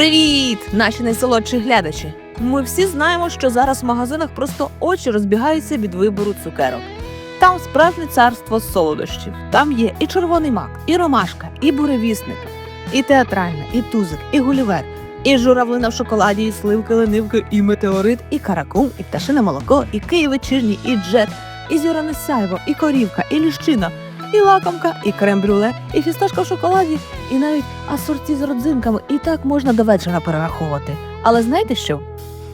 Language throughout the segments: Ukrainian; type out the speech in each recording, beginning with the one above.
Привіт, наші найсолодші глядачі! Ми всі знаємо, що зараз в магазинах просто очі розбігаються від вибору цукерок. Там справжнє царство солодощів. Там є і червоний мак, і ромашка, і буревісник, і театральна, і тузик, і гулівер, і журавлина в шоколаді, і сливки, ленивки, і метеорит, і каракум, і пташине молоко, і Київ вечірній, і джет, і зіране сяйво, і корівка, і ліщина, і лакомка, і крем-брюле, і фісташка в шоколаді, і навіть асорті з родзинками. І так можна до вечора перераховувати. Але знаєте що?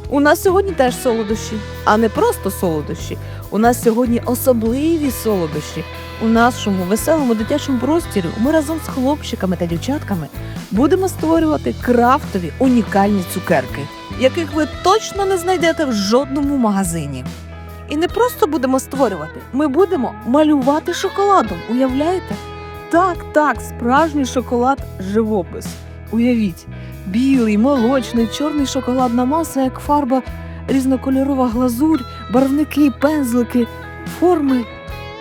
У нас сьогодні теж солодощі, а не просто солодощі. У нас сьогодні особливі солодощі. У нашому веселому дитячому простірі ми разом з хлопчиками та дівчатками будемо створювати крафтові унікальні цукерки, яких ви точно не знайдете в жодному магазині. І не просто будемо створювати, ми будемо малювати шоколадом. Уявляєте? Так, так, справжній шоколад живопис. Уявіть, білий, молочний, чорний шоколадна маса, як фарба, різнокольорова глазурь, барвники, пензлики, форми.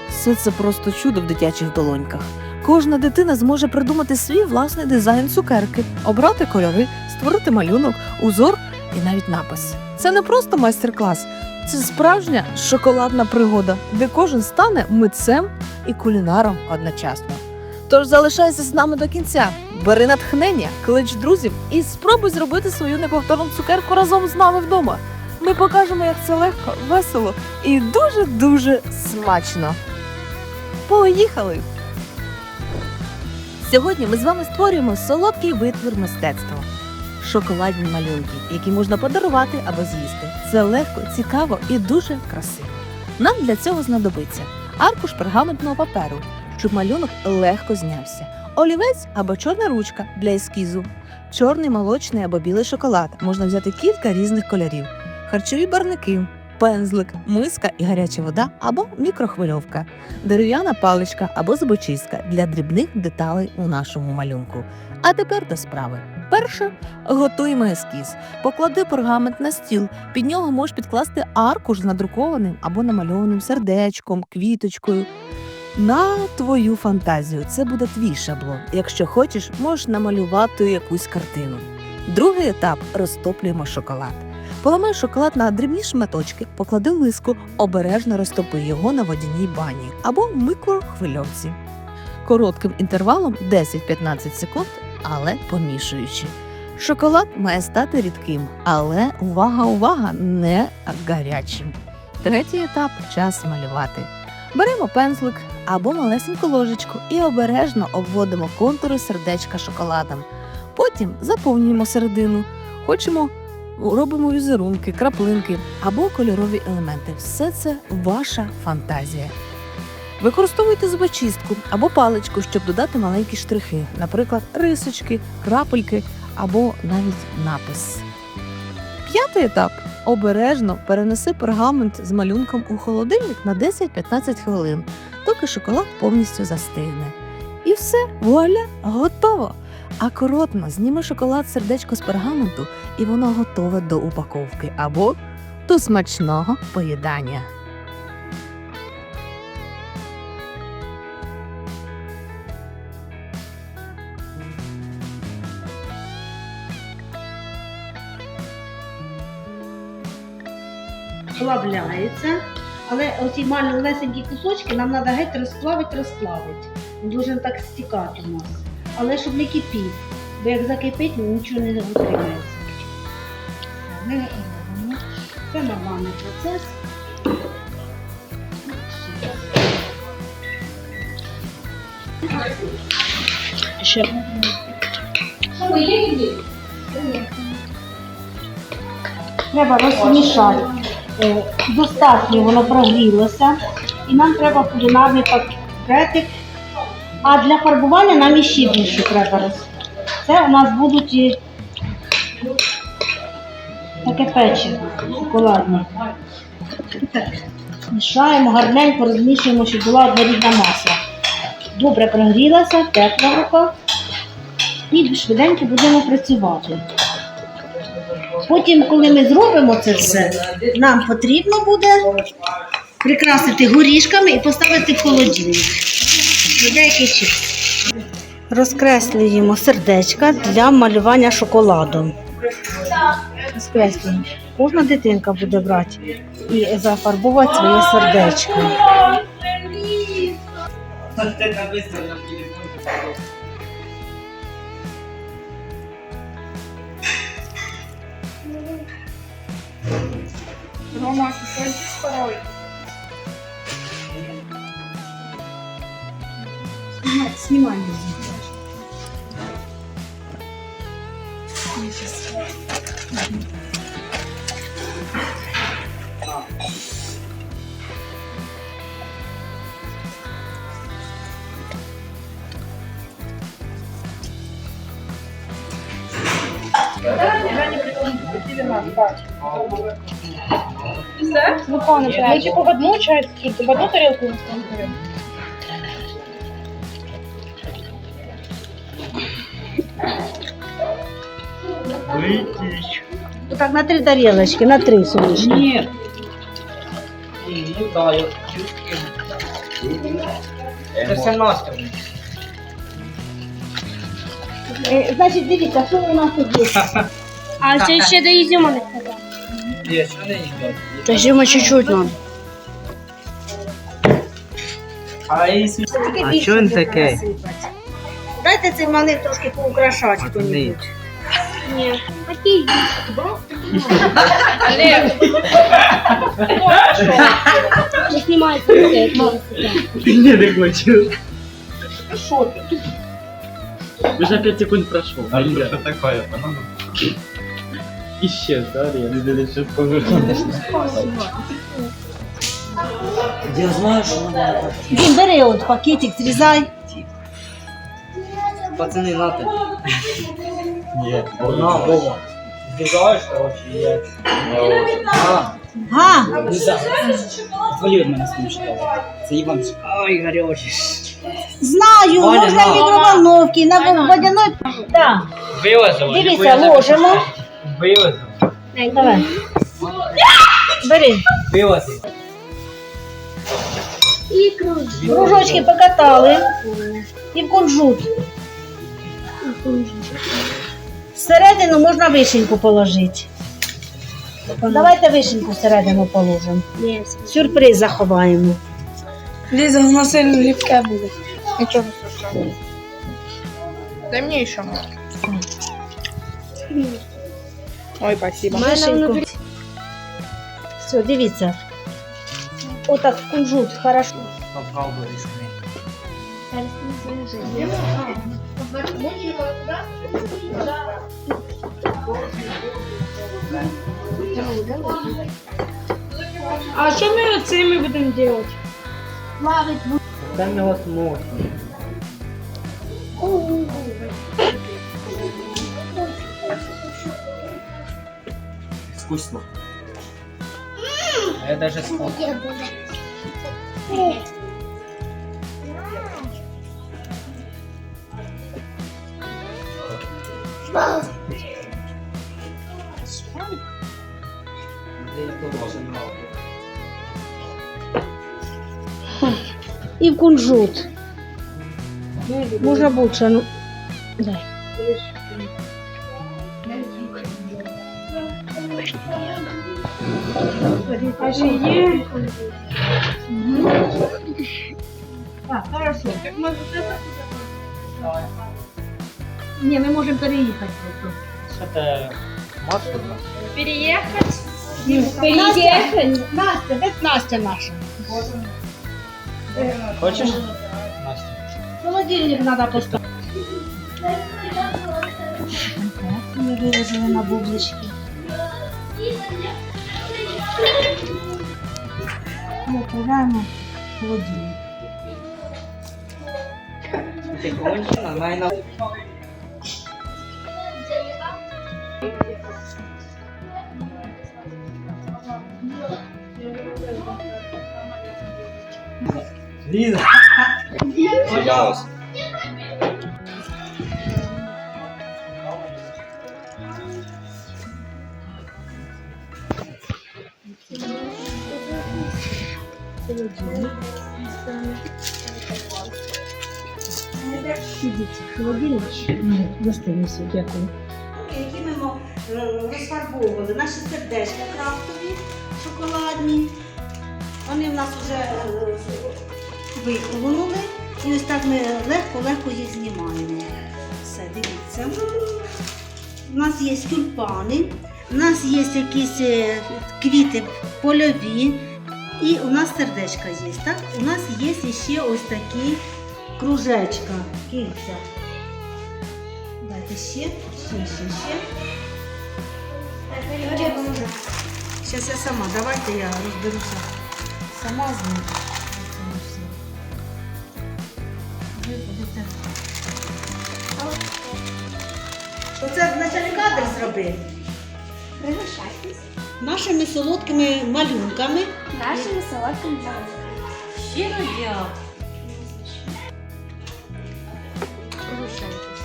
Все це просто чудо в дитячих долоньках. Кожна дитина зможе придумати свій власний дизайн цукерки, обрати кольори, створити малюнок, узор і навіть напис. Це не просто майстер-клас, це справжня шоколадна пригода, де кожен стане митцем і кулінаром одночасно. Тож залишайся з нами до кінця, бери натхнення, клич друзів і спробуй зробити свою неповторну цукерку разом з нами вдома. Ми покажемо, як це легко, весело і дуже-дуже смачно. Поїхали! Сьогодні ми з вами створюємо солодкий витвір мистецтва. Шоколадні малюнки, які можна подарувати або з'їсти. Це легко, цікаво і дуже красиво. Нам для цього знадобиться аркуш пергаментного паперу, щоб малюнок легко знявся, олівець або чорна ручка для ескізу, чорний молочний або білий шоколад. Можна взяти кілька різних кольорів, харчові барники, пензлик, миска і гаряча вода або мікрохвильовка, дерев'яна паличка або зубочистка для дрібних деталей у нашому малюнку. А тепер до справи. Перше готуємо ескіз. Поклади пергамент на стіл. Під нього можеш підкласти аркуш з надрукованим або намальованим сердечком, квіточкою. На твою фантазію це буде твій шаблон. Якщо хочеш, можеш намалювати якусь картину. Другий етап розтоплюємо шоколад. Поламай шоколад на дрібні шматочки, поклади в миску, обережно розтопи його на водяній бані або в микрохвильовці. Коротким інтервалом 10-15 секунд, але помішуючи. Шоколад має стати рідким, але увага, увага, не гарячим. Третій етап час малювати. Беремо пензлик або малесеньку ложечку і обережно обводимо контури сердечка шоколадом. Потім заповнюємо середину. Хочемо робимо візерунки, краплинки або кольорові елементи. Все це ваша фантазія. Використовуйте зубочистку або паличку, щоб додати маленькі штрихи, наприклад, рисочки, крапельки або навіть напис. П'ятий етап. Обережно перенеси пергамент з малюнком у холодильник на 10-15 хвилин, доки шоколад повністю застигне. І все, вуаля, готово! Акуратно зніми шоколад сердечко з пергаменту, і воно готове до упаковки або до смачного поїдання. Плавляється, але оці малесенькі кусочки нам треба геть розплавити, розплавити. Він должен так стікати у нас. Але щоб не кипів, бо як закипить, нічого не робимо. Це нормальний процес. Ще. Треба розмішати. Е, Достатньо воно прогрілося. І нам треба кулінарний пакетик. А для фарбування нам іще більше треба роз. Це у нас будуть таке печиво шоколадне. Мішаємо, гарненько розмішуємо, щоб була однорідна маса. Добре прогрілася, тепла в руках. І швиденько будемо працювати. Потім, коли ми зробимо це все, нам потрібно буде прикрасити горішками і поставити в холодильник. Деякий час. Розкреслюємо сердечка для малювання шоколаду. Розкреслюємо. Кожна дитинка буде брати і зафарбувати своє сердечко. Мама, ты с пароль? Снимать, снимай. Я сейчас. Да, я не прикладываю, какие надо. Ну, пане, ну, типа в одну часть, в одну тарелку. в одну тарелку. Так, на три тарілочки, на три сьогодні. Нет. Ну да, я чувствую. Это все Настя. Е, Значить, дивіться, що у нас тут є. А це ще до ізюма не хватає. Та зима чуть-чуть нам. А если... А что он такой? Дайте цей малих трошки поукрашати хто-небудь. Ні. Окей. Не знімайте. Не, не хочу. Що ти? Уже 5 секунд прошло. А что такое? Исчез, да, Рен? Я знаю, что надо. Він бери от пакетик, зрізай. Пацаны, на ты. Нет. На, Вова. Сбегаешь, короче, я... На. Га, Нельзя. Отвали от мене з тим шоколадом. Це Іван. Ай, гарячий. знаю, Валя, можна на. в мікроволновці, на водяної. Так, Вилазило. дивіться, ложимо. Вилазило. Давай. Бери. Вилазило. Кружочки покатали. І в кунжут. Всередину можна вишеньку положити. Давайте вишеньку всередину положимо. Сюрприз заховаємо. Ліза, у нас сильно ліпке буде. Нічого страшного. Дай мені ще. Ой, спасибо. Вишеньку. Все, дивіться. Отак в кунжут, хорошо. Попробуй. А що ми цими будемо робити? Там його смог. Вкусно. Я даже смог. І в кунжут. Можна більше, ну. Ще є? Так, хорошо. Ні, ми можемо переїхати просто. Що це масло? Переїхати? Переїхати? Настя, де Настя наша? Хочеш? Настя. Холодильник треба поставити. Ми виложили на бублички. Ми відправляємо в холодильник. Ти кончена, найна. Ліза. Пожалуйста. Ідіть, холодильник. Достойність, дякую. Які ми розфарбовували. Наші сердечка крафтові, шоколадні. Вони в нас вже е, вихолонули. І ось так ми легко-легко їх знімаємо. Все, дивіться. У нас є тюльпани, у нас є якісь е, квіти польові, і у нас сердечка є. Так? У нас є ще ось такі кружечка, кільця. Дайте ще, ще, ще, ще. Зараз я сама, давайте я розберуся сама з ним. Ви будете. Оце вначалі кадр зробив. Пригощайтесь Нашими солодкими малюнками. нашими солодкими малюнками. Щиро дякую. Пригощайтесь.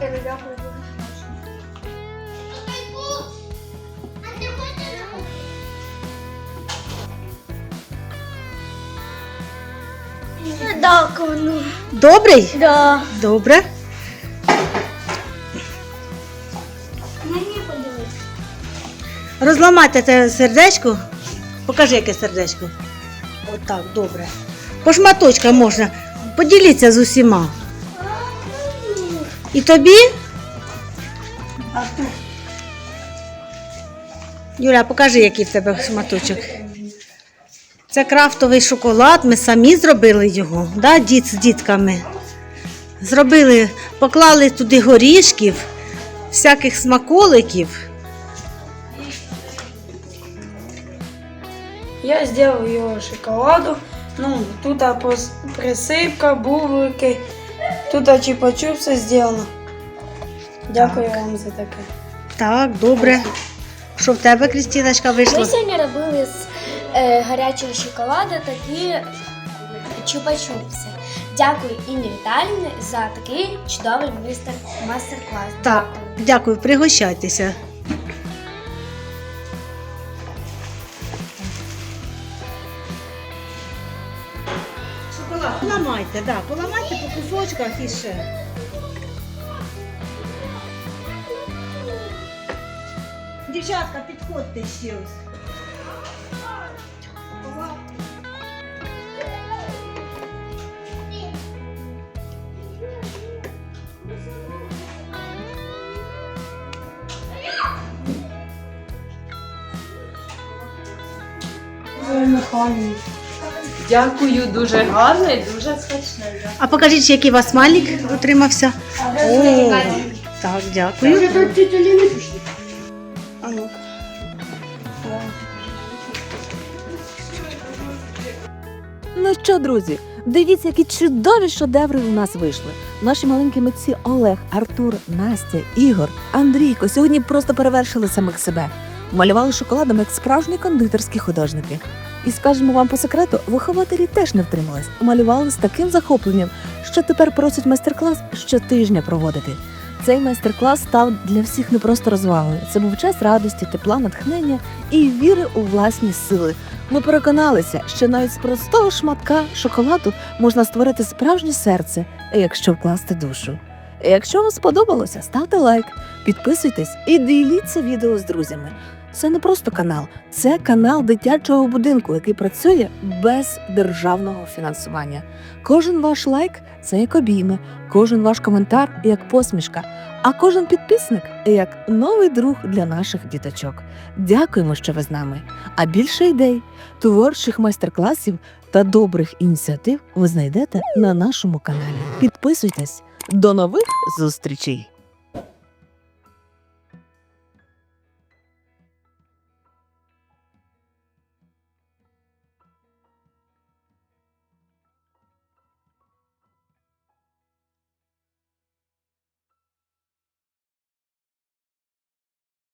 Дякую. Дякую. Добрий? Да. Добре. Мені подивись. Розламайте це сердечко. Покажи, яке сердечко. Отак, добре. По шматочкам можна. Поділіться з усіма. І тобі? Юля, покажи, який в тебе шматочок. Це крафтовий шоколад, ми самі зробили його, да, дід з дітками. Зробили, поклали туди горішків, всяких смаколиків. Я сделал ее шоколаду. Ну, тут а, пос- бублики. Тут а, чипа-чупсы сделано. Дякую вам за таке. Так, добре. Що в тебе, Крістіночка, Ми сьогодні робили з е, гарячого шоколаду такі чупа-чупси. Дякую Інні Віталіївні за такий чудовий мастер-клас. Так, дякую, пригощайтеся. Поламайте, да, поламайте по кусочках і ще. Дівчатка, підходьте ще ось. Дякую, дуже гарно і дуже смачно. А покажіть, який у вас смайлик отримався. О, так, дякую. А ну. Ну що, друзі, дивіться, які чудові шедеври у нас вийшли. Наші маленькі митці Олег, Артур, Настя, Ігор, Андрійко сьогодні просто перевершили самих себе. Малювали шоколадом як справжні кондитерські художники. І скажемо вам по секрету, вихователі теж не втримались. Малювали з таким захопленням, що тепер просять майстер-клас щотижня проводити. Цей майстер-клас став для всіх не просто розвагою. Це був час радості, тепла, натхнення і віри у власні сили. Ми переконалися, що навіть з простого шматка шоколаду можна створити справжнє серце, якщо вкласти душу. Якщо вам сподобалося, ставте лайк, підписуйтесь і діліться відео з друзями. Це не просто канал, це канал дитячого будинку, який працює без державного фінансування. Кожен ваш лайк це як обійми, кожен ваш коментар як посмішка, а кожен підписник як новий друг для наших діточок. Дякуємо, що ви з нами. А більше ідей, творчих майстер-класів та добрих ініціатив ви знайдете на нашому каналі. Підписуйтесь. До нових зустрічей!